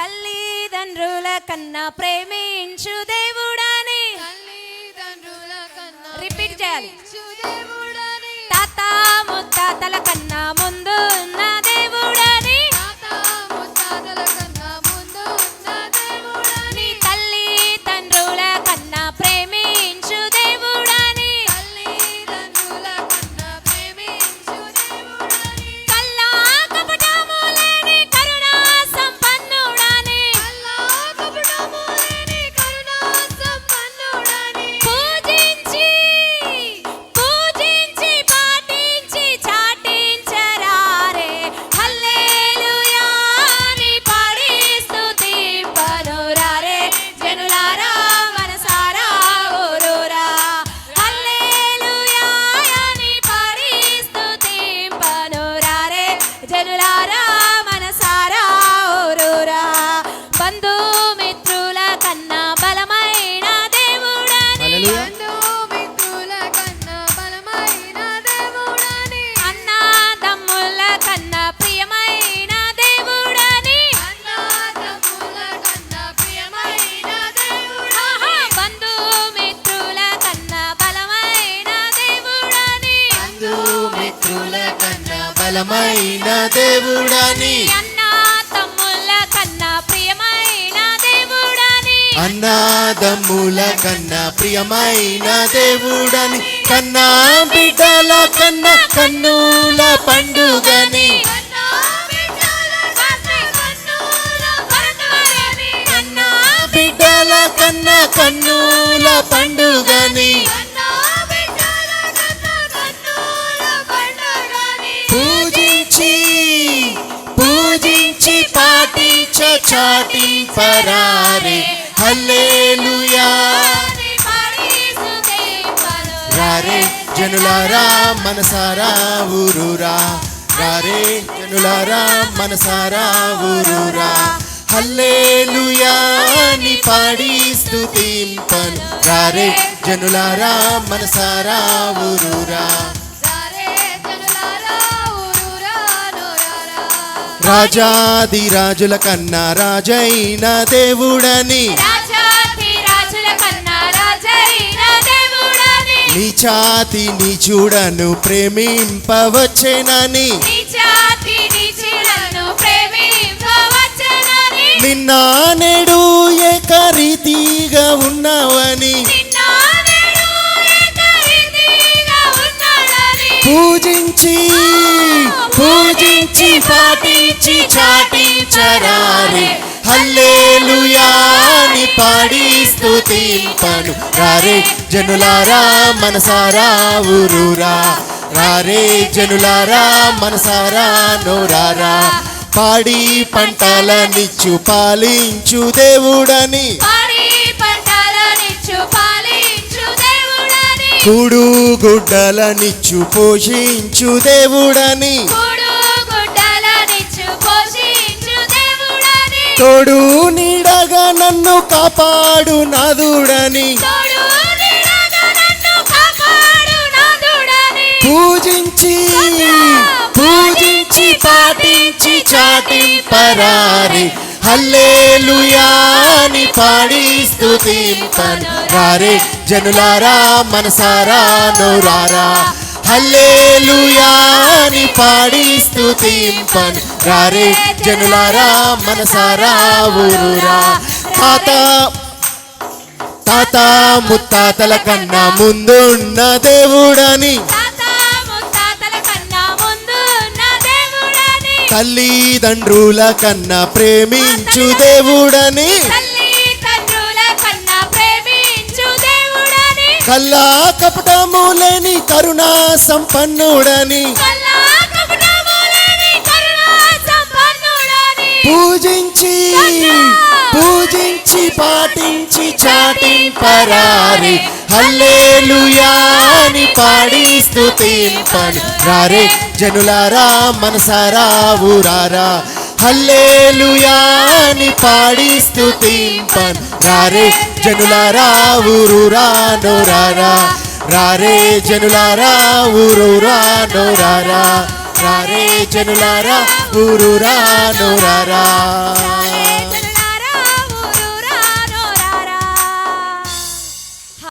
తల్లిదండ్రుల కన్నా ప్రేమించు దేవుడని రిపీట్ చేయాలి. తాత ముత్తాతల కన్నా జనులారా మనసారా ఊరూరా బంధుమిత్రుల కన్నా బలమైన దేవుడని. బంధుమిత్రుల కన్నా బలమైన దేవుడని అన్నాదమ్ముల కన్నా ప్రియమైన దేవుడని. అన్నదమ్ముల కన్నా ప్రియమైన దేవుడని. ఆహా, బంధుమిత్రుల కన్నా బలమైన దేవుడని. మిత్రుల కన్నా బలమైన దేవుడని. అన్నా తమ్ముల కన్నా ప్రియమైన దేవుడని. అన్నాదమ్ముల కన్నా ప్రియమైన దేవుడని. కన్నా బిడ్డల కన్నా కన్నుల పండుగని. కన్నా బిడ్డల కన్నా కన్నుల పండుగని. పాటించ చాటింపరారే హల్లెలూయా. రారే జనులారా మనసారా ఊరురా. రారే జనులారా మనసారా ఊరురా. హల్లెలూయా అని పాడి స్తుతింపను. రారే జనులారా మనసారా ఊరురా. రాజాది రాజుల కన్నా రాజైన దేవుడని. రాజాతి రాజుల కన్నా రాజైన దేవుడని. నీ చాతి నీ చూడను ప్రేమింపవచ్చేనని. నిన్న నేడు ఏకరీతిగా ఉన్నావని. పూజించి పూజించి పాటించి చాటించరారే హల్లేలుయాని పాడి స్తుతింపను. రారే జనులారా మనసారా ఊరురా. రారే జనులారా మనసారా నోరారా. పాడి పంటలనిచ్చు పాలించు దేవుడని. పాడి పంటలనిచ్చు దేవుడని కూడు గుడ్డలనిచ్చు పోషించు దేవుడని. తోడు నీడగా నన్ను కాపాడు నాదుడని. పూజించి పూజించి పాటించి చాటింపరారి. హల్లేలుయాని పాడి స్తుతింపను రారే జనులారా మనసారా నోరారా. హల్లేలుయాని పాడి స్తుతింపను రారే జనులారా మనసారా ఊరురా. తాత తాత ముత్తాతల కన్నా ముందున్న దేవుడని. తల్లిదండ్రుల కన్నా ప్రేమించు దేవుడని. తల్లి తండ్రుల కన్నా ప్రేమించు దేవుడని. కల్లా కపటము లేని కరుణా సంపన్నుడని. పూజించి పూజించి పాటించి చాటింపరారే. హల్లెలూయా. పాడి స్థుతింపని రారే జనులారా మనసారా ఊరారా. హల్లేలుయాని పాడి స్తుతింపను రారే జనులారా ఊరురా నోరారా. రారే జనులారా ఊరురా నోరారా. రారే జనులారా ఊరురా నోరారా.